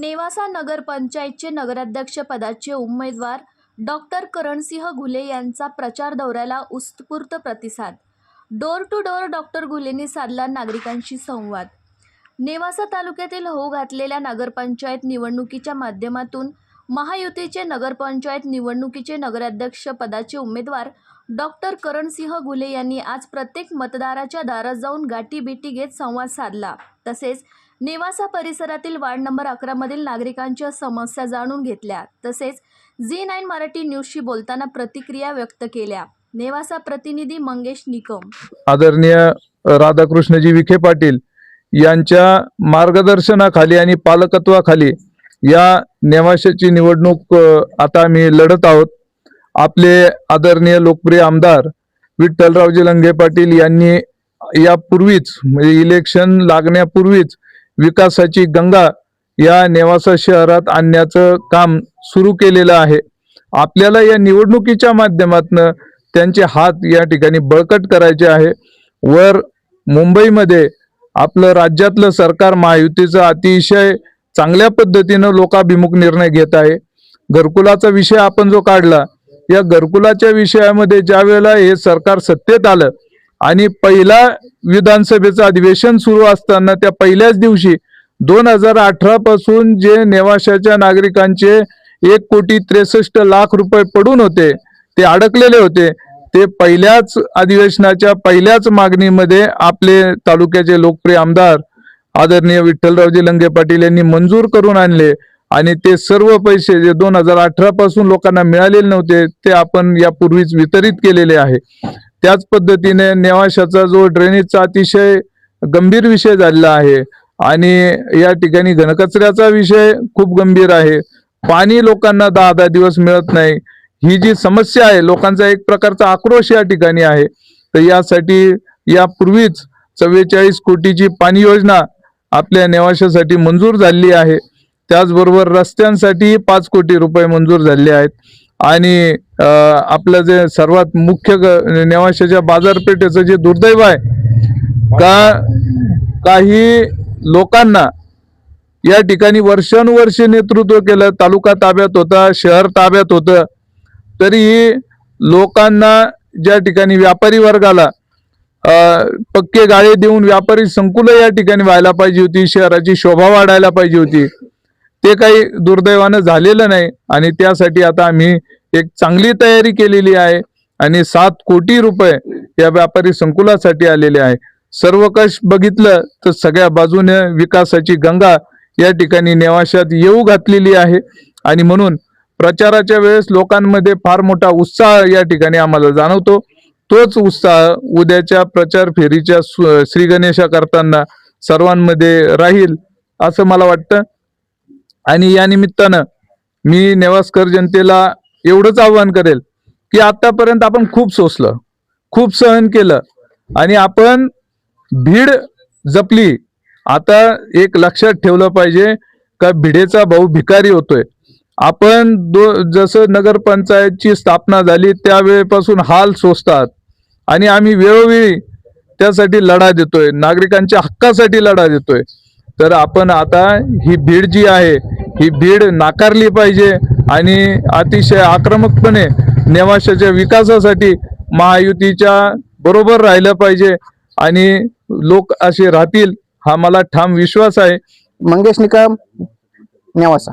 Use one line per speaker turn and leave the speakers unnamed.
नेवासा नगरपंचायतचे नगराध्यक्ष पदाचे उमेदवार डॉक्टर करणसिंह घुले यांचा प्रचार दौऱ्याला उत्स्फूर्त प्रतिसाद. डोर टू डोर डॉक्टर घुलेंनी साधला नागरिकांशी संवाद. नेवासा तालुक्यातील होऊ घातलेल्या नगरपंचायत निवडणुकीच्या माध्यमातून महायुतीचे नगरपंचायत निवडणुकीचे नगराध्यक्ष पदाचे उमेदवार डॉक्टर करणसिंह घुले यांनी आज प्रत्येक मतदाराच्या दारात जाऊन गाठीभेटी घेत संवाद साधला. तसेच नेवासा परिसरातील वार्ड नंबर अकरामधील नागरिकांच्या समस्या जाणून घेतल्या. तसेच झी नाईन मराठी न्यूजशी बोलताना प्रतिक्रिया व्यक्त केल्या. नेवासा प्रतिनिधी मंगेश निकम.
आदरणीय राधाकृष्णजी विखे पाटील यांच्या मार्गदर्शनाखाली आणि पालकत्वाखाली या नेवाशाची निवडणूक आता आम्ही लढत आहोत. आपले आदरणीय लोकप्रिय आमदार विठ्ठलरावजी लंगे पाटील यांनी यापूर्वीच म्हणजे इलेक्शन लागण्यापूर्वीच विकासाची गंगा या नेवासा शहरात आणण्याचं काम सुरू केलेलं आहे. आपल्याला या निवडणुकीच्या माध्यमातनं त्यांचे हात या ठिकाणी बळकट करायचे आहे. वर मुंबईमध्ये आपलं राज्यातलं सरकार महायुतीचं अतिशय चांगल्या पद्धतीनं लोकाभिमुख निर्णय घेत आहे. घरकुलाचा विषय आपण जो काढला या घरकुलाच्या विषयामध्ये ज्या वेळेला हे सरकार सत्तेत आलं आणि पहिला विधानसभेचं अधिवेशन सुरू असताना त्या पहिल्याच दिवशी दोन हजार अठरा पासून जे नेवाशाच्या नागरिकांचे एक कोटी त्रेसष्ट लाख रुपये पडून होते ते अडकलेले होते ते पहिल्याच अधिवेशनाच्या पहिल्याच मागणीमध्ये आपले तालुक्याचे लोकप्रिय आमदार आदरणीय विठ्ठलरावजी लंगे पाटील यांनी मंजूर करून आणले आणि ते सर्व पैसे जे दोन हजार अठरा पासून लोकांना मिळालेले नव्हते ते आपण यापूर्वीच वितरित केलेले आहे. त्याच पद्धतीने नेवाशाचा जो ड्रेनेजचा अतिशय गंभीर विषय झालेला आहे आणि या ठिकाणी घनकचऱ्याचा विषय खूप गंभीर आहे. पाणी लोकांना दहा दहा दिवस मिळत नाही. ही जी समस्या आहे लोकांचा एक प्रकारचा आक्रोश या ठिकाणी आहे. तर यासाठी यापूर्वीच चव्वेचाळीस कोटीची पाणी योजना आपल्या नेवाशासाठी मंजूर झालेली आहे. त्याचबरोबर रस्त्यांसाठी पाच कोटी रुपये मंजूर झाले आहेत. आणि आपलं जे सर्वात मुख्य ग- नेवाशाच्या बाजारपेठेचं जे दुर्दैव आहे का काही लोकांना या ठिकाणी वर्षानुवर्ष नेतृत्व केलं तालुका ताब्यात होता शहर ताब्यात होतं तरीही लोकांना ज्या ठिकाणी व्यापारी वर्गाला पक्के गाळे देऊन व्यापारी संकुल या ठिकाणी व्हायला पाहिजे होती शहराची शोभा वाढायला पाहिजे होती ते काही दुर्दैवानं झालेलं नाही. आणि त्यासाठी आता आम्ही एक चांगली तयारी केलेली आहे. आणि सात कोटी रुपये या व्यापारी संकुलासाठी आलेले आहे. सर्व कश बघितलं तर सगळ्या बाजूने विकासाची गंगा या ठिकाणी नेवाशात येऊ घातलेली आहे. आणि म्हणून प्रचाराच्या वेळेस लोकांमध्ये फार मोठा उत्साह या ठिकाणी आम्हाला जाणवतो. तोच उत्साह उद्याच्या प्रचार फेरीच्या श्री गणेशा करताना सर्वांमध्ये राहील असं मला वाटतं. आणि या निमित्तानं मी नेवासकर जनतेला एवढंच आव्हान करेल की आतापर्यंत आपण खूप सोसलं खूप सहन केलं आणि आपण भीड जपली. आता एक लक्षात ठेवलं पाहिजे का भिडेचा भाऊ भिकारी होतोय. आपण दो जसं नगरपंचायतची स्थापना झाली त्यावेळेपासून हाल सोसतात आणि आम्ही वेळोवेळी त्यासाठी लढा देतोय. नागरिकांच्या हक्कासाठी लढा देतोय. तर आपण आता ही भीड जी आहे ही भीड नाकारली पाहिजे आणि अतिशय आक्रमकपणे नेवाशाच्या विकासासाठी महायुतीच्या बरोबर राहिलं पाहिजे आणि लोक असे राहतील हा मला ठाम विश्वास आहे.
मंगेश निकम नेवासा.